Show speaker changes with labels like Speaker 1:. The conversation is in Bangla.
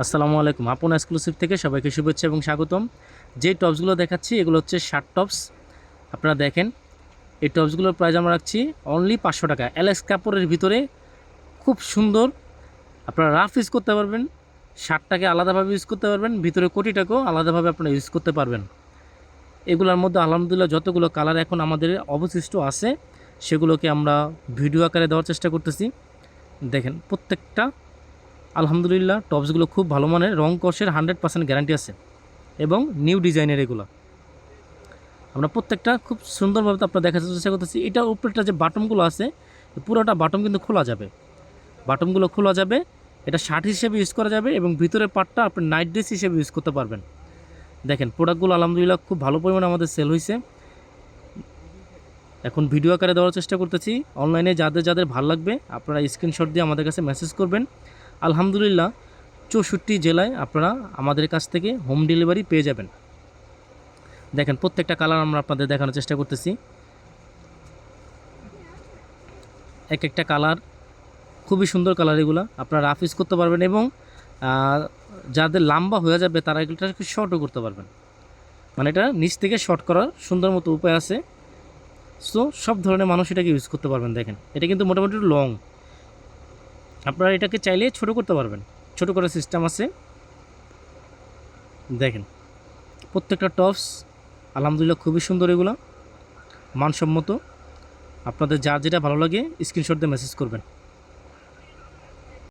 Speaker 1: আসসালামু আলাইকুম। আপন এক্সক্লুসিভ থেকে সবাইকে শুভেচ্ছা এবং স্বাগতম। যে টপসগুলো দেখাচ্ছি, এগুলো হচ্ছে শার্ট টপস আপনারা দেখেন, এই টপসগুলোর প্রাইস আমরা রাখছি অনলি পাঁচশো টাকা। এলএক্স কাপড়ের ভিতরে খুব সুন্দর, আপনারা রাফ ইউজ করতে পারবেন শার্টটাকে আলাদাভাবে ইউজ করতে পারবেন, ভিতরে কোটিটাকেও আলাদাভাবে আপনারা ইউজ করতে পারবেন। এগুলোর মধ্যে আলহামদুলিল্লাহ যতগুলো কালার এখন আমাদের অবশিষ্ট আছে, সেগুলোকে আমরা ভিডিও আকারে দেওয়ার চেষ্টা করতেছি। দেখেন, প্রত্যেকটা আলহামদুলিল্লাহ, টপসগুলো খুব ভালো মানের, রং কষের হান্ড্রেড পার্সেন্ট গ্যারান্টি আছে এবং নিউ ডিজাইনের এগুলো। আমরা প্রত্যেকটা খুব সুন্দরভাবে আপনার দেখার চেষ্টা করতেছি, এটা উপরেটা যে বাটমগুলো আছে পুরোটা বাটম কিন্তু খোলা যাবে। বাটমগুলো খোলা যাবে, এটা শার্ট হিসেবে ইউজ করা যাবে এবং ভিতরের পার্টটা আপনি নাইট ড্রেস হিসেবে ইউজ করতে পারবেন। দেখেন, প্রোডাক্টগুলো আলহামদুলিল্লাহ খুব ভালো পরিমাণে আমাদের সেল হয়েছে এখন ভিডিও আকারে দেওয়ার চেষ্টা করতেছি, অনলাইনে যাদের যাদের ভালো লাগবে, আপনারা স্ক্রিনশট দিয়ে আমাদের কাছে মেসেজ করবেন। আলহামদুলিল্লাহ চৌষট্টি জেলায় আপনারা আমাদের কাছ থেকে হোম ডেলিভারি পেয়ে যাবেন। দেখেন প্রত্যেকটা কালার আমরা আপনাদের দেখানোর চেষ্টা করতেছি। এক একটা কালার, খুবই সুন্দর কালার এগুলো, আপনারা রাফ ইউজ করতে পারবেন এবং যাদের লম্বা হয়ে যাবে তারা এগুলোটাকে শর্টও করতে পারবেন। মানে এটা নিচ থেকে শর্ট করার সুন্দর মতো উপায় আছে। সো সব ধরনের মানুষ এটাকে ইউজ করতে পারবেন, দেখেন। এটা কিন্তু মোটামুটি লং আপনারা এটাকে চাইলে ছোট করতে পারবেন। ছোট করার সিস্টেম আছে। দেখেন, প্রত্যেকটা টপস আলহামদুলিল্লাহ খুবই সুন্দর এগুলো। মানসম্মত। আপনাদের যার যেটা ভালো লাগে স্ক্রিনশট দিয়ে মেসেজ করবেন।